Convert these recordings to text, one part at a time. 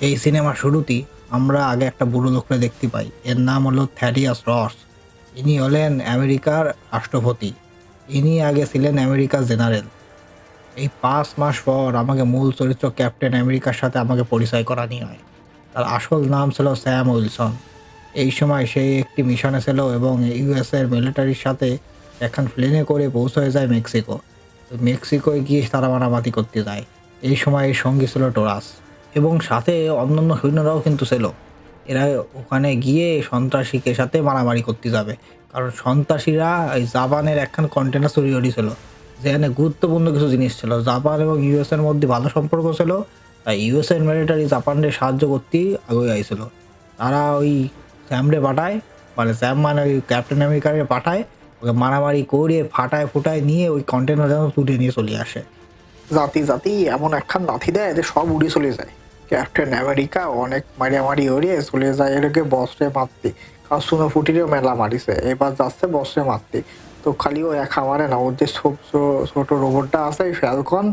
এই সিনেমার শুরুতেই আমরা আগে একটা বুড়ো লোককে দেখতে পাই। এর নাম হলো থ্যাডিয়াস রস। ইনি হলেন আমেরিকার রাষ্ট্রপতি। ইনি আগে ছিলেন আমেরিকার জেনারেল। এই পাঁচ মাস পর আমাকে মূল চরিত্র ক্যাপ্টেন আমেরিকার সাথে আমাকে পরিচয় করানি হয়। তার আসল নাম ছিল স্যাম উইলসন। এই সময় সে একটি মিশনে ছিল এবং ইউএসের মিলিটারির সাথে এখন প্লেনে করে পৌঁছে যায় মেক্সিকো। মেক্সিকোয় গিয়ে তারা মারামারি করতে যায়। এই সময় সঙ্গী ছিল টোরাস। এবং সাথে অন্যান্য সৈন্যরাও কিন্তু ছিল এরা ওখানে গিয়ে সন্ত্রাসীকে সাথে মারামারি করতে যাবে। কারণ সন্ত্রাসীরা এই জাপানের একখান কন্টেনার চুরি করেছিল, যেখানে গুরুত্বপূর্ণ কিছু জিনিস ছিল। জাপান এবং ইউএস এর মধ্যে ভালো সম্পর্ক ছিল, তাই ইউএস এর মিলিটারি জাপানকে সাহায্য করতেই আগে আইছিল। তারা ওই স্যামরে পাঠায় মানে স্যাম মানে ওই ক্যাপ্টেন আমেরিকাকে পাঠায়, ওকে মারামারি করে ফাটায় ফুটায় নিয়ে ওই কন্টেনার যেন তুলে নিয়ে চলে আসে। জাতি জাতি এমন একখান লাথি দেয় যে সব উড়ে চলে যায়। ক্যাপ্টেন আমেরিকা অনেক মারামারি হরিয়ে চলে যায় এটাকে বসরে মারতে। কারণ সুনো ফুটিরেও মেলা মারিছে, এবার যাচ্ছে বসরে মারতে। তো খালি ও একা মারে না, ওর যে ছোট রোবটটা আছে ফ্যালকন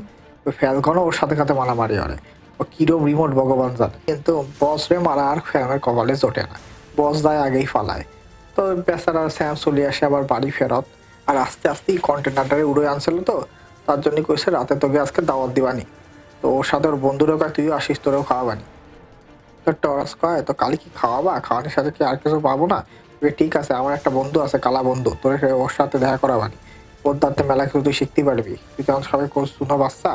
ওই ফ্যালকনও ওর সাথে সাথে মারামারি করে। ও কিরম রিমোট ভগবান জানে। কিন্তু বসরে মারা আর ফ্যানের কপালে জোটে না। বস যায় আগেই ফালায়। তো বেচারা স্যাম চলে আসে আবার বাড়ি ফেরত। আর আস্তে আস্তেই কন্টেনারটারে উড়ে আনছিল তো, তার জন্য কইছে, রাতে তোকে আজকে দাওয়াত দিবানি। তো ওর সাথে ওর বন্ধুরও কয় তুইও আসিস তোরেও খাওয়াবানি তো টরাস কয়, তো কালি কি খাওয়াবা? খাওয়ানোর সাথে কি আর কিছু পাবো না? ঠিক আছে, আমার একটা বন্ধু আছে, কালা বন্ধু, তোর ওর সাথে দেখা করাবানি ওর দাঁতে মেলা কিছু তুই শিখতে পারবি। তুই তেমন সবাই কোর্স শুনো বাচ্চা।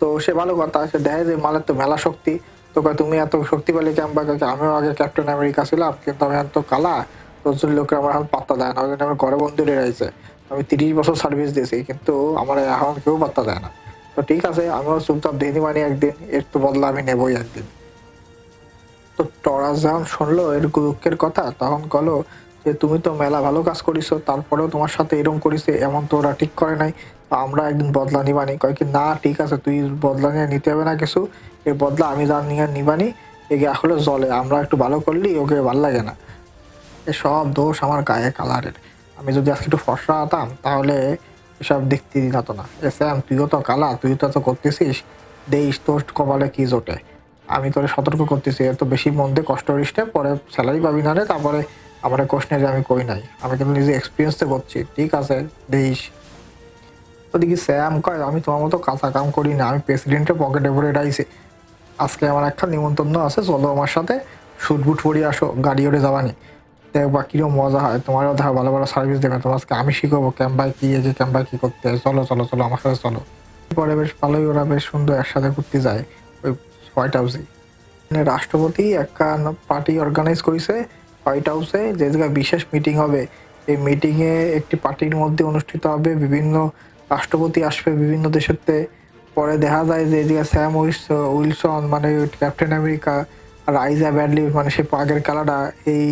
তো সে ভালো কথা, সে দেখে যে মালের তো মেলা শক্তি। তো কয়, তুমি এত শক্তি পেলে কেমন আমিও আগে ক্যাপ্টেন আমেরিকা ছিলাম, কিন্তু আমি এত কালা। তোর জন্য লোকে আমার এখন পাত্তা দেয় না, ওই জন্য আমার ঘরে বন্ধু রয়েছে আমি তিরিশ বছর সার্ভিস দিয়েছি, কিন্তু আমার এখন কেউ পাত্তা দেয় না। তো ঠিক আছে, আমিও চুপচাপ দিয়ে মানে একদিন তো বদলা আমি নেবই একদিন। তো টরাস যখন শুনলো, এর দুঃখের কথা, তখন কলো যে, তুমি তো মেলা ভালো কাজ করিস তারপরেও তোমার সাথে এরকম করিস এমন তো ওরা ঠিক করে নাই। আমরা একদিন বদলা নিবানি। কয় কি, না, ঠিক আছে, তুই বদলা নিয়ে নিতে হবে না কিছু। এর বদলা আমি যা নিয়ে নিবানি এগে আসলে জলে, আমরা একটু ভালো করলি, ওকে ভালো লাগে না। এ সব দোষ আমার গায়ে কালারের। আমি যদি আজকে একটু ফসরা হতাম তাহলে এসব দেখতে দিত না। এ স্যাম তুইও তো কালা তুই তো এত করতেছিস। দেইস তোর কপালে কি জোটে? আমি তোরে সতর্ক করতেছি এত বেশি মন দিয়ে কষ্ট করিস না, পরে স্যালারি পাবি না রে তারপরে আমার কোশ্চনে যে আমি কই নাই। আমি কিন্তু নিজে এক্সপিরিয়েন্সে করছি ঠিক আছে দেইস ওদিকে স্যাম কয় আমি তোমার মতো কাঁচা কাম করি না আমি প্রেসিডেন্টের পকেটে ভরে রাইছি আজকে আমার একটা নিমন্ত্রণ আছে চলো আমার সাথে শুট বুট পরিয়ে আসো গাড়ি ওড়ে যাবানি। দেখবা কিরম মজা হয়? তোমারও দেখা ভালো ভালো সার্ভিস দেবে তোমার আজকে আমি শিখাবো ক্যাম্পায় কি এগে ক্যাম্পায় কি করতে চলো চলো চলো, আমার সাথে চলো। পরে বেশ ভালোই ওরা বেশ সুন্দর একসাথে ঘুরতে যায় ওই হোয়াইট হাউসে মানে রাষ্ট্রপতি একটা পার্টি অর্গানাইজ করেছে হোয়াইট হাউসে যে জায়গায় বিশেষ মিটিং হবে। এই মিটিংয়ে একটি পার্টির মধ্যে অনুষ্ঠিত হবে, বিভিন্ন রাষ্ট্রপতি আসবে বিভিন্ন দেশেতে পরে দেখা যায় যে এদিকে স্যাম উইলস উইলসন মানে ক্যাপ্টেন আমেরিকা আর আইজা ব্যাডলি মানে সে আগের কালাটা এই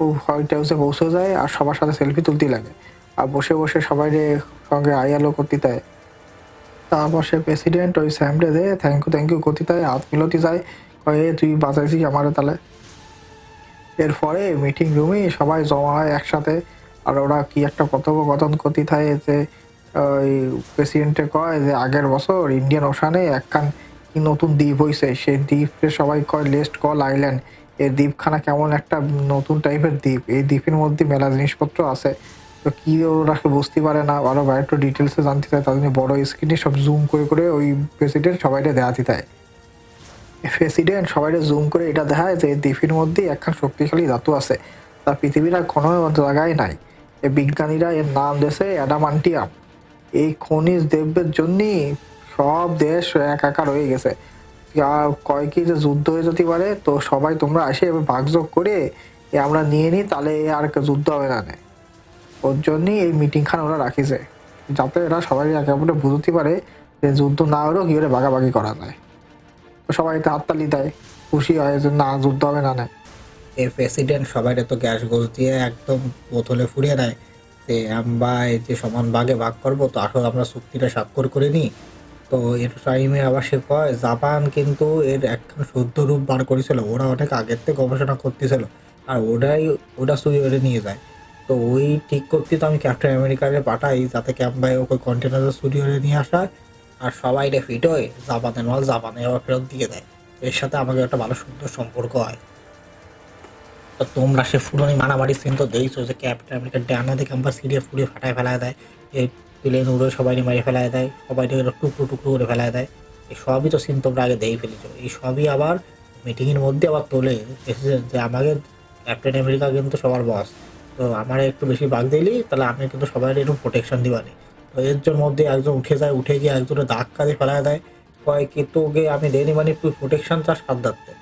হোয়াইট হাউসে পৌঁছে যায় আর সবার সাথে সেলফি তুলতে লাগে। আর বসে বসে সবাই সঙ্গে আইয়ালো করতে দেয়। তারপর সে প্রেসিডেন্ট ওই স্যামরে দে থ্যাংক ইউ থ্যাংক ইউ করতে দেয়, হাত মিলতি যায়, কয়ে তুই বাঁচাইছিস আমারে তাহলে? এরপরে মিটিং রুমে সবাই জমা হয় একসাথে। আর ওরা কি একটা কথোপকথন করতে থাকে যে, ওই প্রেসিডেন্টে কয় যে, আগের বছর ইন্ডিয়ান ওশানে একখান নতুন দ্বীপ হয়েছে সেই দ্বীপে সবাই কয় লেস্ট কল আইল্যান্ড এই দ্বীপখানা কেমন একটা নতুন টাইপের দ্বীপ। এই দ্বীপের মধ্যে মেলা জিনিসপত্র আছে। তো কি ওরা বুঝতে পারে না? আরও বাইরে একটু ডিটেলসে জানতে চায়। তাদের বড় স্ক্রিনে সব জুম করে করে ওই প্রেসিডেন্ট সবাইকে দেখাতে দেয় প্রেসিডেন্ট সবাইকে জুম করে এটা দেখায় যে দ্বীপের মধ্যে একখান শক্তিশালী ধাতু আছে। তা পৃথিবীর আর কোনো জায়গায় নাই। এই বিজ্ঞানীরা এর নাম দিয়েছে অ্যাডামান্টিয়াম এই খনিজ দ্রব্যের জন্যই সব দেশ একাকার হয়ে গেছে। কয় যে যুদ্ধ হয়ে যেতে পারে? তো সবাই তোমরা আসে এবার ভাগযোগ করে আমরা নিয়ে নিই, তাহলে আর যুদ্ধ হবে না। ওর জন্যই এই মিটিংখান ওরা রাখিছে। যাতে এরা সবাই একে অপরে বুঝতে পারে যে যুদ্ধ না হলেও কি করে ভাগাভাগি করা যায়। সবাই তো হাততালি দেয়, খুশি হয় যে না, যুদ্ধ হবে না না। এর প্রেসিডেন্ট সবাই তো গ্যাস গোস দিয়ে একদম বোতলে ফুরিয়ে দেয় যে আমরা এই যে সমান ভাগে ভাগ করব, তো আসলে আমরা চুক্তিটা স্বাক্ষর করে নিই। তো এর টাইমে আবার সে কয় জাপান কিন্তু এর একখান শুদ্ধ রূপ বার করেছিল। ওরা অনেক আগের থেকে গবেষণা করতেছিল। আর ওটাই, ওটা করে নিয়ে যায়। তো ওই ঠিক করতে তো আমি ক্যাপ্টেন আমেরিকারে পাঠাই, যাতে ক্যাম্পায় ওকে কন্টেনারে করে নিয়ে আসা। আর সবাই রে ফিট হয়ে। জাপানের মাল জাপানে আবার ফেরত দিয়ে দেয়। এর সাথে আমাকে একটা ভালো সুন্দর সম্পর্ক হয়। তো তোমরা সে ফুরনি মারামারি সিন তো দেখছ যে ক্যাপ্টেন আমেরিকার ডানা দেখে আমরা সিরিয়া ফুড়ে ফাটায় ফেলায় দেয়। এই প্লেন উড়ে সবাই মারি ফেলায় দেয় সবাই টুকরো টুকরো করে ফেলায় দেয়। এই সবই তো সিন তোমরা আগে দেখে ফেলেছো। এই সবই আবার মিটিংয়ের মধ্যে আবার তোলে এসেছে যে আমাকে ক্যাপ্টেন আমেরিকা কিন্তু সবার বস তো আমার একটু বেশি বাঘ দিলি তাহলে আমি কিন্তু সবাই একটু প্রোটেকশন দিবানি তো এর জন্য মধ্যে একজন উঠে যায়, উঠে গিয়ে একজনের দাগ কাজে ফেলায় দেয়। কয়, কি তোকে আমি দেয়নি মানে তুই প্রোটেকশন চাস সাত দাঁড়তে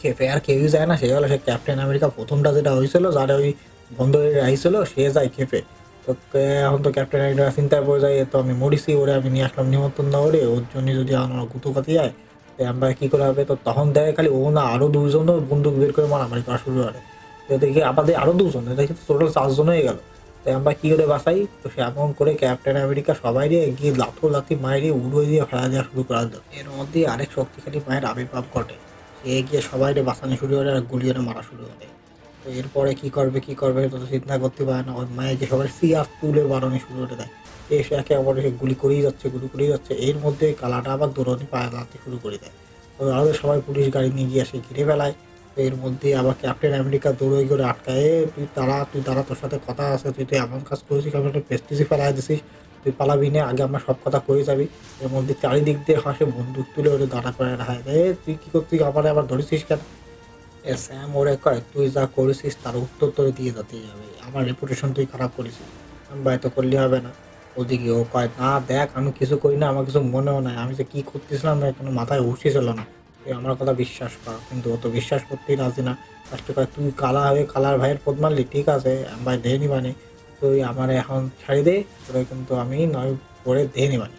খেপে আর কেউই যায় না, সে হলো সে ক্যাপ্টেন আমেরিকা প্রথমটা যেটা হয়েছিল, যারা ওই বন্ধ হয়ে সে যায় খেপে। তো এখন তো ক্যাপ্টেন আমেরিকা চিন্তায় পড়ে যায় তো আমি মরিছি, ওরে আমি নিয়ে আসলাম নিমন্ত্রণ না ওরে ওর জন্য যদি আমার গুতুপাতি যায়, তো আমরা কি করে হবে? তো তখন দেখে খালি ও না আরও দুজনও বন্দুক বের করে মারামারি করা শুরু করে। তো দেখি আমাদের আরও দুজন দেখি টোটাল চারজন হয়ে গেল। তো আমরা কি করে বাঁচাই? তো সে এমন করে ক্যাপ্টেন আমেরিকা সবাই দিয়ে গিয়ে লাথো লাথি মায়ের উড়িয়ে দিয়ে ফেলা দেওয়া শুরু করা দিল এর মধ্যে আরেক শক্তিশালী মায়ের আবির্ভাব ঘটে। সে গিয়ে সবাই বাঁচানো শুরু করে আর গুলিয়ে মারা শুরু করে। তো এরপরে কি করবে কি করবে তো চিন্তা করতে পারে না। ওই মায়ের যে সবাই সিয়ার তুলে বাড়ানো শুরু করে দেয়। এসে একে অপরকে গুলি করেই যাচ্ছে, গুলি করেই যাচ্ছে। এর মধ্যে কালাটা আবার দৌড়ানি পায়ে দাঁড়াতে শুরু করে দেয়। তো আরও সবাই পুলিশ গাড়ি নিয়ে গিয়ে এসে ঘিরে ফেলায়। তো এর মধ্যে আবার ক্যাপ্টেন আমেরিকা দৌড়ে করে আটকায় তুই তারা তুই তারা তোর সাথে কথা আছে, তুই তুই এমন কাজ করেছিস, আমি একটা প্রেস্টিজে ফেলাই দিছিস তুই পালাবি না, আগে আমরা সব কথা করে যাবি। এর মধ্যে চারিদিক দিয়ে হাসে বন্দুক তুলে ওরে দাঁড়া করে রাখায় তুই কি করছিস, আমার আবার ধরেছিস কেন? স্যাম ওরে কয় তুই যা করেছিস তার উত্তর তোরে দিয়ে যেতেই হবে। আমার রেপুটেশন তুই খারাপ করেছিস। আমি তো করলে হবে না। ওদিকে ও কয়, না, দেখ, আমি কিছু করি না, আমার কিছু মনেও নাই। আমি যে কি করতেছিলাম না কোনো মাথায় হুশই ছিল না। তুই আমার কথা বিশ্বাস কর, কিন্তু ও তো বিশ্বাস করতেই রাজি না। ফার্স্টে কয়, তুই কালা হয়ে কালার ভাইয়ের পদ মারলি, ঠিক আছে ভাই দেহে নিবানি তুই আমার এখন ছাড়ি দে, তোরে কিন্তু আমি নয়, পরে দেহে নিবানি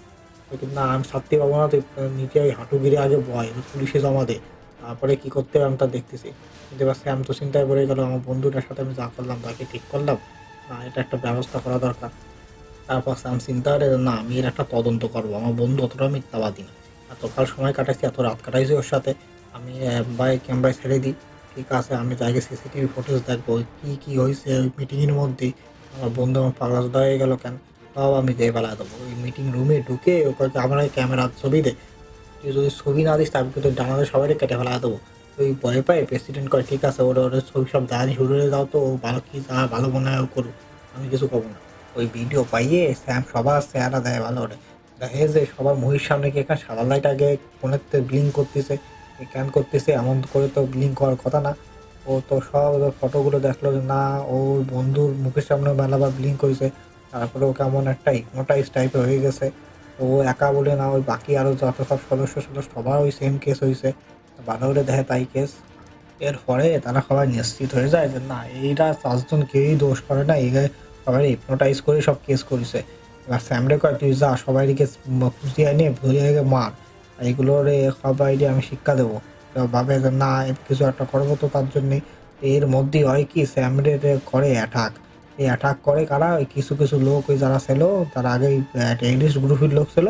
তো কিন্তু, না, আমি শাস্তি পাবো না, তুই নিচে হাঁটু গিরে আগে বয় পুলিশে জমা দে। তারপরে কি করতে হবে আমি তা দেখতেছি। কিন্তু এবার স্যাম তো চিন্তায় পড়ে গেল, আমার বন্ধুটার সাথে আমি যা করলাম তাকে ঠিক করলাম। না, এটা একটা ব্যবস্থা করা দরকার। তারপর স্যাম চিন্তা করে না, আমি এর একটা তদন্ত করব। আমার বন্ধু অতটা মিথ্যাবাদী না। এতকাল সময় কাটাইছি এত রাত কাটাইছি ওর সাথে। আমি বাই ক্যামেরায় ছেড়ে দিই। ঠিক আছে, আমি তাকে সিসিটিভি ফুটেজ দেখব। কী কী হয়েছে ওই মিটিংয়ের মধ্যে আমার বন্ধু আমার পাগলা হয়ে গেল কেন? তাও আমি দিয়ে বেলা দেবো। ওই মিটিং রুমে ঢুকে ওকে আমার ক্যামেরার ছবি দে। তুই যদি ছবি না দিস, তাহলে কিন্তু ডানাতে সবাই কেটে ফেলা দেবো। ওই ভয় পায় প্রেসিডেন্ট কয়, ঠিক আছে ওরা ওরা ছবি সব দাঁড়ি হয়ে দাও তো, ও ভালো কি যা, ভালো মনে হয় করুক। আমি কিছু করব না। ওই ভিডিও পাইয়ে স্যাম সবার চেহারা দেয় ভালো করে। দেখে যে সবার মুহির সামনে কি এখানে সাদা লাইট আগে ফোনের ব্লিং করতেছে ক্যান করতেছে, এমন করে তো ব্লিং করার কথা না। ও তো সব ফটোগুলো দেখল যে, না, ওর বন্ধুর মুখের সামনে মেলাবার ব্লিং করেছে। তারপরে ও কেমন একটা ইগনোটাইজ টাইপের হয়ে গেছে। ও একা বলে না, ওই বাকি আরও যত সব সদস্য ছিল সবার ওই সেম কেস হয়েছে করে দেখে তাই কেস এরপরে তারা সবাই নিশ্চিত হয়ে যায় যে না এইটা চারজন কেউই দোষ করে না এই সবাই হিপনোটাইজ করে সব কেস করেছে। এবার স্যামরে কয় তুই যা, সবাইকে খুঁজিয়ে নিয়ে গিয়ে মার, এইগুলোর সবাই আমি শিক্ষা দেবো। ভাবে যে, না, কিছু একটা করব তো তার জন্যে। এর মধ্যে হয় কি স্যামরে করে অ্যাটাক এই অ্যাটাক করে কারা? ওই কিছু কিছু লোক, ওই যারা ছিল, তারা আগে টেরিস্ট গ্রুপের লোক ছিল,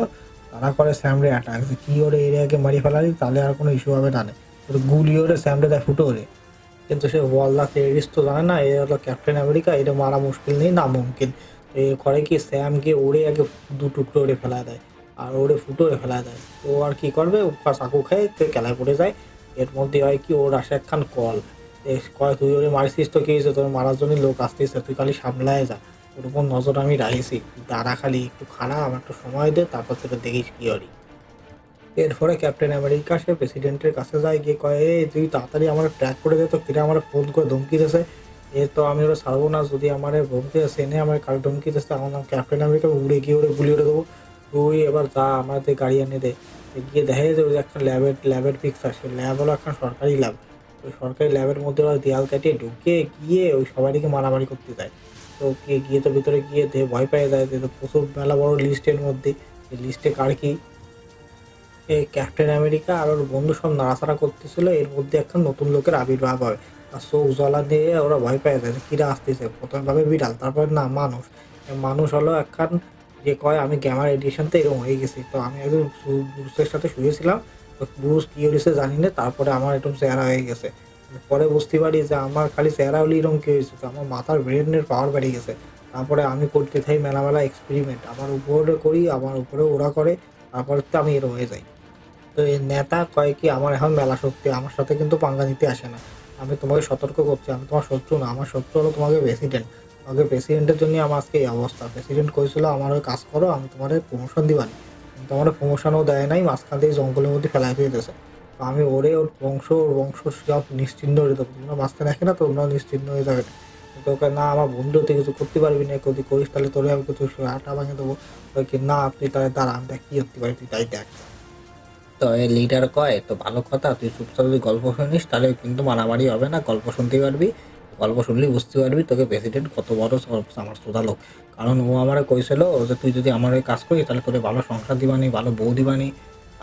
তারা করে স্যামরে অ্যাটাক যে কি ওরে এরিয়াকে মারি ফেলালি, তাহলে আর কোনো ইস্যু হবে না। ওর গুলি ওরে স্যামরে দেয়, ফুটো ওরে। কিন্তু সে ওয়াল্লা টেরিস্ট তো জানে না, এ হলো ক্যাপ্টেন আমেরিকা এটা মারা মুশকিল নেই, না মুমকিন। এ করে কি স্যামকে ওরে আগে দু টুকরো ওরে ফেলা দেয়, আর ওরে ফুটো ওড়ে ফেলা দেয়। তো আর কি করবে? চাকু খায় তো কেলায় পড়ে যায়। এর মধ্যে হয় কি, ওর আসে একখান কল। তুই ওরে মারিছিস তো কি হয়েছে তোর মারার জন্য লোক আসতেছে, তুই খালি সামলায় যা। ওর উপর নজর আমি রাখিছি। দাঁড়া খালি, একটু খারাপ, আমার একটু সময় দে, তারপর তোকে দেখিস কি হরি এরপরে ক্যাপ্টেন আমেরিকা, সে প্রেসিডেন্টের কাছে যায়, গিয়ে কয়, এই, তুই তাড়াতাড়ি আমার ট্র্যাক করে দে তো, ফিরে আমার ফোন করে ধমকি দিয়েছে। এ তো আমি ওরা ছাড়বো না, যদি আমার ধমকি আছে এনে আমার কার ধমকি দিচ্ছে আমার নাম ক্যাপ্টেন আমেরিকা উড়ে গিয়ে ওরে গুলি উড়ে দেবো। তুই এবার যা, আমাদের গাড়ি এনে দে। গিয়ে দেখা যে ওই একটা ল্যাবের ল্যাবের পিকচার সে ল্যাব হলো একটা সরকারি ল্যাব। ওই সরকারি ল্যাবের মধ্যে ওরা দেয়াল কাটিয়ে ঢুকে গিয়ে ওই সবাইকে মারামারি করতে যায়। তো গিয়ে গিয়ে তো ভিতরে গিয়ে ভয় পেয়ে যায় তো প্রচুর মেলা বড় লিস্টের মধ্যে। লিস্টে কার কি? ক্যাপ্টেন আমেরিকা আর ওর বন্ধু সব নাড়াচাড়া করতেছিল, এর মধ্যে একটা নতুন লোকের আবির্ভাব হয়। আর চোখ জ্বলা দিয়ে ওরা ভয় পেয়ে যায় কিরা আসতেছে? প্রথমে ভাবে বিড়াল, তারপর না, মানুষ। মানুষ হলো একখান যে কয়, আমি গ্যামার এডিশনতে এরকম হয়ে গেছি। তো আমি একদম সাথে শুয়েছিলাম ব্রুস কি হয়েছে জানি না, তারপরে আমার একদম চেহারা হয়ে গেছে। পরে বুঝতে পারি যে আমার খালি চেহারা হলে এরকম কি হয়েছে আমার মাথার ব্রেনের পাওয়ার বেড়ে গেছে। তারপরে আমি করতে থাকি মেলা মেলা এক্সপেরিমেন্ট আমার উপরে করি, আমার উপরে ওরা করে, তারপরে তো আমি এরকম হয়ে যাই। তো এই নেতা কয় কি, আমার এখন মেলা শক্তি, আমার সাথে কিন্তু পাঙ্গা নিতে আসে না। আমি তোমাকে সতর্ক করছি, আমি তোমার শত্রু না, আমার শত্রু হলো তোমাকে প্রেসিডেন্ট তোমাকে প্রেসিডেন্টের জন্য আমার আজকে এই অবস্থা। প্রেসিডেন্ট কইছিল, আমার কাজ করো, আমি তোমার প্রমোশন দিবানি। কিন্তু আমার প্রমোশনও দেয় নাই, মাঝখান থেকে জঙ্গলের মধ্যে ফেলাই দিয়ে দিয়েছে তো আমি ওরে ওর বংশ ওর বংশ সব নিশ্চিন্ন হয়ে দেবো তোমরা মাঝখানে রাখে না, তোমরা নিশ্চিন্ন হয়ে যাবে। কিন্তু ওকে না, আমার বন্ধু তুই কিছু করতে পারবি না, যদি করিস তাহলে তোরে আমি কিছু আটা ভাঙে দেবো। তো কি না, তুই তাহলে দাঁড়া আমি দেখ কি করতে পারি তুই তাই দেখ। তো এই লিডার কয়, তো ভালো কথা, তুই চুপচাপ যদি গল্প শুনিস, তাহলে কিন্তু মারামারি হবে না, গল্প শুনতে পারবি। গল্প শুনলেই বুঝতে পারবি তোকে প্রেসিডেন্ট কত বড় আমার শ্রোতা লোক। কারণ ও আমার কইছিল যে তুই যদি আমার ওই কাজ করিস, তাহলে তোরে ভালো সংসার দিবানি, ভালো বউ দিবানি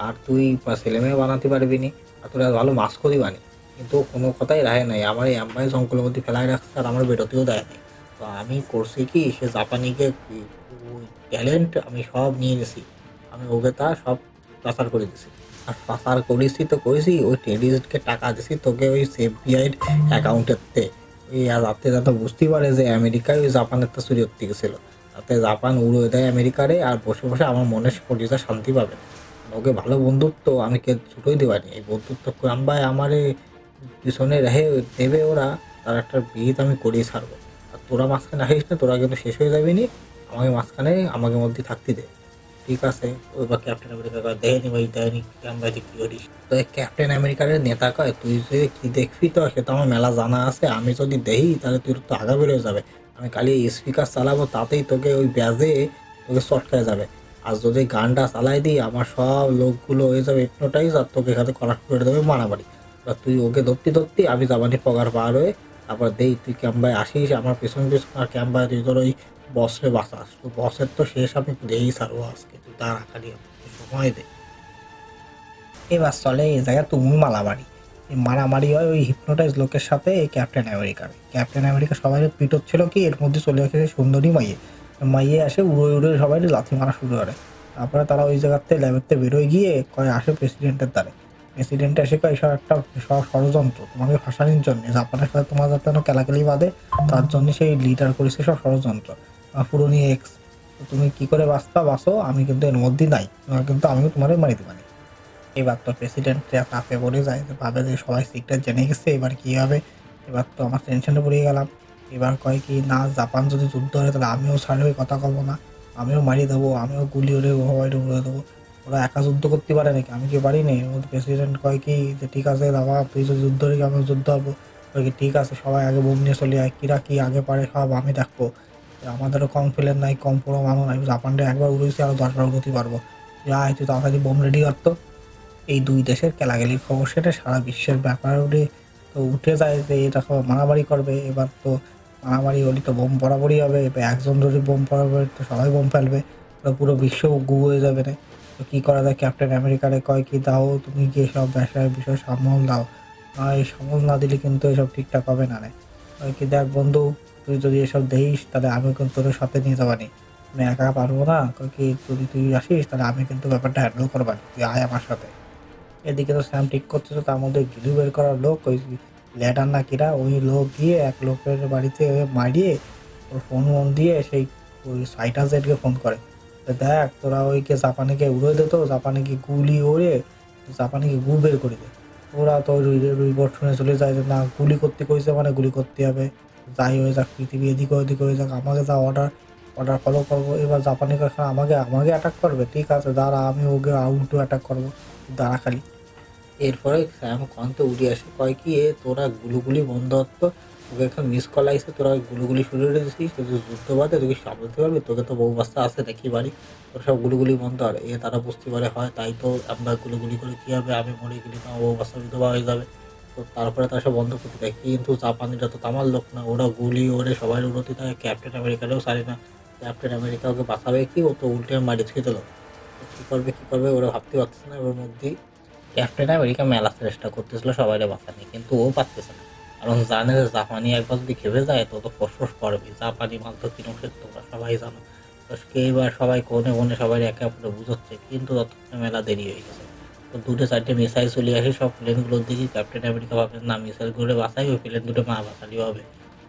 আর তুই ছেলে মেয়ে বানাতে পারবি নি আর তোরা ভালো মাস্কও দিবানি। কিন্তু কোনো কথাই রাহে নাই, আমার এই আম্বাই জঙ্গলের মধ্যে ফেলাই রাখছে আর আমার বেরোতেও দেয় নাই। তো আমি করছি কি, সে জাপানিকে ট্যালেন্ট আমি সব নিয়ে গেছি। আমি ওকে তা সব প্রচার করে দিছি। আর পাচার করেছি তো করেছি, ওই টেরিস্টকে টাকা দিছি, তোকে ওই সিবিআই অ্যাকাউন্টেতে ওই আর রাতে যাতে বুঝতেই পারে যে আমেরিকায় ওই জাপানের তো চুরি করতে গেছিল। তাতে জাপান উড়ে দেয় আমেরিকারে আর বসে বসে আমার মনের পরিচয় শান্তি পাবে। ওকে ভালো বন্ধুত্ব আমি কে ছুটোই দেবানি। এই বন্ধুত্ব আমরা আমারে পিছনে রেহে দেবে ওরা, তার একটা বিহিত আমি করেই ছাড়বো। আর তোরা মাঝখানে আসিস না, তোরা কিন্তু শেষ হয়ে যাবি নি। আমাকে মাঝখানে আমাকে মধ্যে থাকতে দে। ঠিক আছে ওই বা ক্যাপ্টেন আমেরিকা কয় দেয়নি ভাই দেয়নি, আমরা যে কি করিস তো ক্যাপ্টেন আমেরিকার নেতা কয়, তুই যে কি দেখবি তো, সে তো আমার মেলা জানা আছে, আমি যদি দেখি, তাহলে তুই তো আগা বেরোয় যাবে। আমি খালি স্পিকার চালাবো, তাতেই তোকে ওই ব্যাজে তোকে চটকায় যাবে। আর যদি গানটা চালাই দিই, আমার সব লোকগুলো হয়ে যাবে হিপনোটাইজ আর তোকে এখানে করাক্ট করে দেবে মারামারি। এবার তুই ওকে ধরতে ধরতে, আমি জামানি পগার পার হয়ে, তারপর দেই, তুই ক্যাম্বায় আসিস, আমার পেছন পেছন আর ক্যাম্বায় তুই তোর ওই বসরে বাঁচাস তো বসের তো শেষ, আমি দেই সারবো আজকে। তুই তার আখালি সময় দে। এবার চলে এই জায়গায় তুমুল মারামারি এই মারামারি হয় ওই হিপনোটাইজ লোকের সাথে এই ক্যাপ্টেন আমেরিকার ক্যাপ্টেন আমেরিকা সবাই পিটত ছিল কি, এর মধ্যে চলে এসেছে সুন্দরী মাইয়ে। মাইয়ে আসে উড়ে উড়ে সবাই লাথি মারা শুরু করে। তারপরে তারা ওই জায়গাতে ল্যাবেতে বেরোয় গিয়ে কয়, আসে প্রেসিডেন্টের দ্বারে। প্রেসিডেন্ট এসে কয় এসব একটা সব ষড়যন্ত্র। তোমাকে ফাঁসানির জন্য। জাপানের সাথে তোমার যাতে কেলাকেলি বাঁধে, তার জন্য সেই লিডার করেছে সব ষড়যন্ত্র। আমার পুরনি এক্স তুমি কি করে বাঁচতা? বাঁচো, আমি কিন্তু এর মধ্যেই নাই কিন্তু আমিও তোমারে মারিতে পারি। এবার তো প্রেসিডেন্ট চাপে পড়ে যায় যে, ভাবে যে সবাই সিকটা জেনে গেছে, এবার কী হবে? এবার তো আমার টেনশনে পড়ে গেলাম। এবার কয় কি, না, জাপান যদি যুদ্ধ হয়, তাহলে আমিও ছাড়ে হয়ে কথা কব না। আমিও মারিয়ে দেবো, আমিও গুলি ওরে হওয়াই উড়ে দেবো। ওরা একা যুদ্ধ করতে পারে নাকি? আমি কি পারি নি? ওর প্রেসিডেন্ট কয় কি, যে ঠিক আছে দাবা তুই যদি যুদ্ধ রেখে আমিও যুদ্ধ হব। ঠিক আছে, সবাই আগে বোম নিয়ে চলে যায় কিরা কি আগে পারে সব আমি দেখব। আমাদেরও কম ফেলেন নাই, কম পুরো মানুষ আমি জাপানটা একবার উড়েছি আরও দশবার উড়তে পারব। যা তুই তাড়াতাড়ি বোম রেডি করতো। এই দুই দেশের কেলাকেলির খবর সেটা সারা বিশ্বের ব্যাপার উঠে তো উঠে যায় যে এটা সব মারামারি করবে। এবার তো মারামারি হলে তো বোম বরাবরই হবে। এবার একজন যদি বোম পড়াবে তো সবাই বোম ফেলবে। তো পুরো বিশ্ব গু হয়ে যাবে না তো কী করা যায়? ক্যাপ্টেন আমেরিকারে কয় কি, দাও, তুমি গিয়ে সব ব্যবসায় বিষয় সামল দাও? না, এই সামল না দিলে কিন্তু এসব ঠিকঠাক হবে না রে। কি, দেখ বন্ধু তুই যদি এসব দেইস তাহলে আমি কিন্তু তোর সাথে নিয়ে যাবানি আমি একা পারব না কি যদি তুই আসিস, তাহলে আমি কিন্তু ব্যাপারটা হ্যান্ডেল করবানি তুই আয় আমার সাথে। এদিকে তো স্যাম ঠিক করতেছে, তার মধ্যে গিলু বের করার লোক, ওই লেটার না কিরা, ওই লোক গিয়ে এক লোকের বাড়িতে মারিয়ে ওর ফোন ফোন দিয়ে সেই ওই সাইটার জেডকে ফোন করে। দেখ, তোরা ওইকে জাপানিকে উড়ে দিত জাপানিকে গুলি ওড়ে জাপানিকে গু বের করে দে। ওরা তো রিপোর্ট শুনে চলে যায় যে, না, গুলি করতে কইছে মানে গুলি করতে হবে। যাই হয়ে যাক, পৃথিবী এদিক ওদিক হয়ে যাক, আমাকে যা অর্ডার অর্ডার ফলো করব। এবার জাপানি কাছে আমাকে আমাকে অ্যাটাক করবে, ঠিক আছে? দাঁড়া, আমি ওকে আউটু অ্যাটাক করব। দাঁড়া খালি। এরপরে স্যাম কন্তে উড়ে আসে, কয় কি, এ, তোরা গুলুগুলি বন্ধ হতো তোকে এখন মিস কল আইসে তোরা গুলুগুলি শুরু করে দিছিস তোকে যুদ্ধ বাদে তোকে সামলাতে পারবি? তোকে তো বউ বাচ্চা আছে দেখি বাড়ি? তোর সব গুলুগুলি বন্ধ আর এ, তারা বুঝতে পারে, হয়, তাই তো আমরা গুলুগুলি করে কী হবে? আমি মরে গেলি না বউ বাচ্চা বিধবা হয়ে যাবে। তো তারপরে তারা সব বন্ধ করতে দেয়। কিন্তু জাপানিরা তো তামার লোক না, ওরা গুলি, ওরে সবাই উন্নতি থাকে ক্যাপ্টেন আমেরিকারেও সারে না। ক্যাপ্টেন আমেরিকা ওকে বাঁচাবে কি? ও তো উল্টে মারি ছেড়ে দিল। কী করবে কী করবে, ওরা ভাবতে পারছে না। ওর মধ্যেই ক্যাপ্টেন আমেরিকা মেলা চেষ্টা করতেছিল সবাইকে বাঁচানি কিন্তু ও পারতেছে না। কারণ জানে যে জাপানি একবার যদি খেপে যায়, তো তো ফসফস করবে জাপানি মাল তো কিনোসের তোমরা সবাই জানো। তো এবার সবাই কোনে কোনে সবাই একে অপরে বুঝচ্ছে, কিন্তু ততক্ষণে মেলা দেরি হয়ে গেছে। দুটো চারটে মিসাইল চলে আসে, সব প্লেনগুলোর দিকে ক্যাপ্টেন আমেরিকা ভাবে, না মিসাইল করে বাঁচাই, ওই প্লেন দুটো মা বাঁচালি হবে।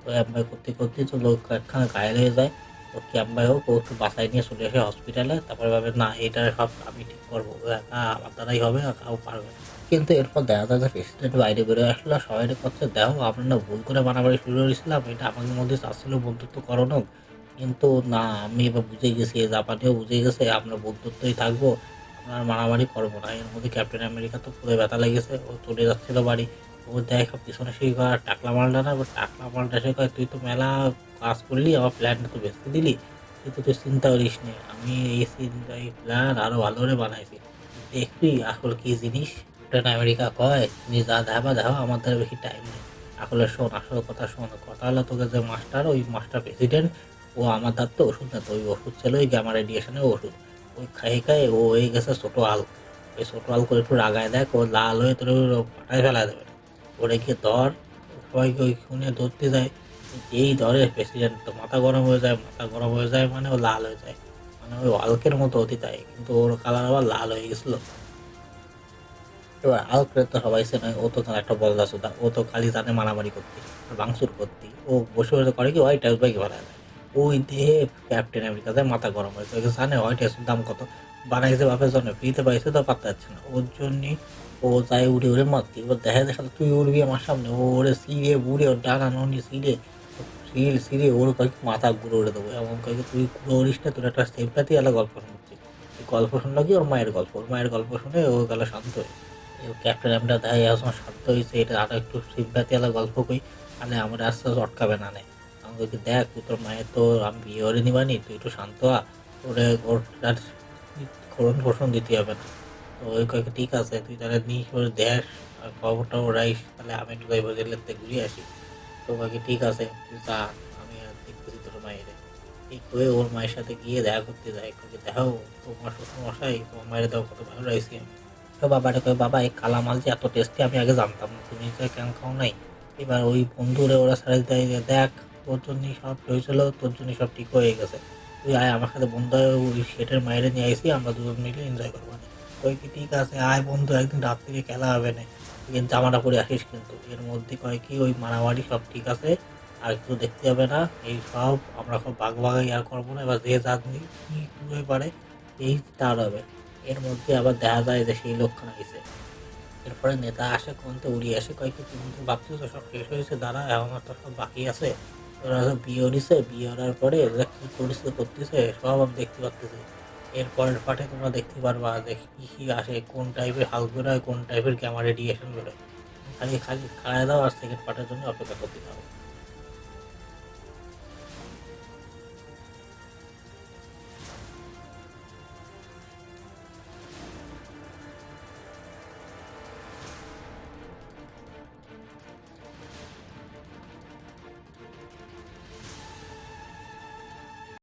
তো একবার করতে করতে তো লোক একখানে ঘায়ল হয়ে যায়। তো ক্যাম্পায় হোক, ও একটু বাসায় নিয়ে চলে আসে হসপিটালে তারপরে ভাবে, না, এটা সব আমি ঠিক করব। একা আমার দ্বারাই হবে কাউ পারবে। কিন্তু এরপর দেখা যায় প্রেসিডেন্ট বাইরে বেরোয় আসলো, সবাই করছে দেখো, আমরা না ভুল করে মারামারি শুরু করেছিলাম, এটা আমাদের মধ্যে চাচ্ছিল বন্ধুত্ব করানো কিন্তু না, আমি এবার বুঝে গেছি, জাপানিও বুঝে গেছে, আমরা বন্ধুত্বই থাকব। আর মারামারি করব না। এর মধ্যে ক্যাপ্টেন আমেরিকা তো পুরো ব্যথা লেগেছে, ও চলে যাচ্ছিল বাড়ি। ও দেখ, পিছনে সেই কয় টাকলা মালটা না টাকলা মালটা সে কয়, তুই তো মেলা কাজ করলি, আমার প্ল্যানটা তো বেঁচে দিলি। কিন্তু তুই চিন্তা করিস নি। আমি এই চিন্তা এই প্ল্যান আরও ভালো করে বানাইছি। দেখবি আসলে কি জিনিস? ক্যাপ্টেন আমেরিকা কয়, তুমি যা দেখাবা দেখো আমাদের বেশি টাইম নেই। আসলে শোন, আসল কথা শোন। কথা হলো তোকে যে মাস্টার ওই মাস্টার প্রেসিডেন্ট ও আমার তার তো ওষুধ না তো ওই ওষুধ ছিল ওই গ্যামা রেডিয়েশনের ওষুধ। ওই খাই খাই, ও হয়ে গেছে ছোটো আল। ওই ছোটো আল করে একটু রাগায় দেখ ও লাল হয়ে তোর পাটায় ফেলা দেবে। ওরে গিয়ে ধর, সবাইকে ওই খুনে ধরতে যায়। যেই ধরে প্রেসিডেন্ট তো মাথা গরম হয়ে যায়, মাথা গরম হয়ে যায় মানে ও লাল হয়ে যায়। মানে ওই আলকের মতো অতি তাই, কিন্তু ওর কালার আবার লাল হয়ে গেছিল। এবার আলকের তো সবাই সে নয় ও তো তার একটা বলদা সুদা ও তো খালি জানে মারামারি করতে বাংসুর করতে। ও বসে বসে করে কি হোয়াইট হাউস বাইকে দেয়? ওই দেহে ক্যাপ্টেন আমেরিকাতে মাথা গরম হয়েছে ওকে জানে হোয়াইট হাউসের দাম কত? বানাইছে বাপের জন্য, ফ্রিতে পাইছে তো পাত্তা যাচ্ছে না। ওর জন্যে ও যায় উড়ে উড়ে মারতি। এবার দেখা শালা তুই উড়বি আমার সামনে। ও ওরে সিঁড়ে, বুড়ে, ওর ডানা ননি সিঁড়ে সিঁড়ে সিঁড়ে ওর কয়েক মাথা ঘুরে উড়ে দেবো। এমন কয়েক তুই ঘুরে উড়িস না, তোর একটা সেমটাতে এলা গল্প শুনছি। গল্প শুনলো কি? ওর মায়ের গল্প। ওর মায়ের গল্প শুনে ও গেল শান্ত হয়ে। ক্যাপ্টেন আমরা দেখা যায় আমার শান্ত হয়েছে। এটা আরও একটু সিম্পাতি এলা গল্প কই। মানে আমার আস্তে আস্তে অটকাবে না নেই আমাকে দেখ তুই তোর মায়ের তো আমি বিয়ে করে নিবানি তুই একটু শান্ত হ। ওরে আর করণ পোষণ দিতে হবে না। তো ওই কয়েক ঠিক আছে, তুই তাহলে নিস, ওর দেখ, আর খবরটা ওরাইস তাহলে আমি একটু যাইব জেলেতে ঘুরে আসি। তো কাকে ঠিক আছে, তুই যা, আমি আর দেখতেছি তোর মায়ের। ঠিক হয়ে ওর মায়ের সাথে গিয়ে দেখা করতে যায় কাকে দেখাও। তোমার শ্বশুর মশাই তোমার মায়ের দেওয়া কত ভালো আমি। তো বাবাটা কয়, বাবা, এই কালামাল যে এত টেস্টি আমি আগে জানতাম না। তুমি কেন খাও নাই? এবার ওই বন্ধুরে ওরা সারা দেয় দেখ তোর জন্যই সব হয়েছিল, তোর জন্যই সব ঠিক হয়ে গেছে। তুই আয়, আমার সাথে বন্ধু ওই শেটের মাইরে নিয়ে আইসি, আমরা দুজন মিলে এনজয় করব। না কই কি ঠিক আছে? আয় বন্ধু, একদিন রাত থেকে খেলা হবে না। কিন্তু জামাটা পরে আসিস কিন্তু। এর মধ্যে কয় কি, ওই মারামারি সব ঠিক আছে, আর কিছু দেখতে হবে না। এই সব আমরা সব বাঘ বাঘাই আর করব না, এবার যে যা কি হয়ে পারে, এই তার হবে। এর মধ্যে আবার দেখা যায় যে সেই লক্ষণ আইছে এরপরে নেতা আসে কোনতে উড়িয়ে আসে। কয়েকটি তুমি তো ভাবছ তো সব শেষ হয়েছে, দাঁড়া, এখন তো সব বাকি আছে? ওরা বিয়ে নিছে বিয়ে হওয়ার পরে এরা কি করছে করতেছে সব আমি দেখতে পাচ্তেছি এর পরের পাঠে তোমরা দেখতে পারবা যে কী কী আসে, কোন টাইপের হাল বেরোয় কোন টাইপের ক্যামেরা রেডিয়েশন বেরোয় খালি খালি খাড়ায় দাও আর সেকেন্ড পার্টের জন্য অপেক্ষা করতে থাকো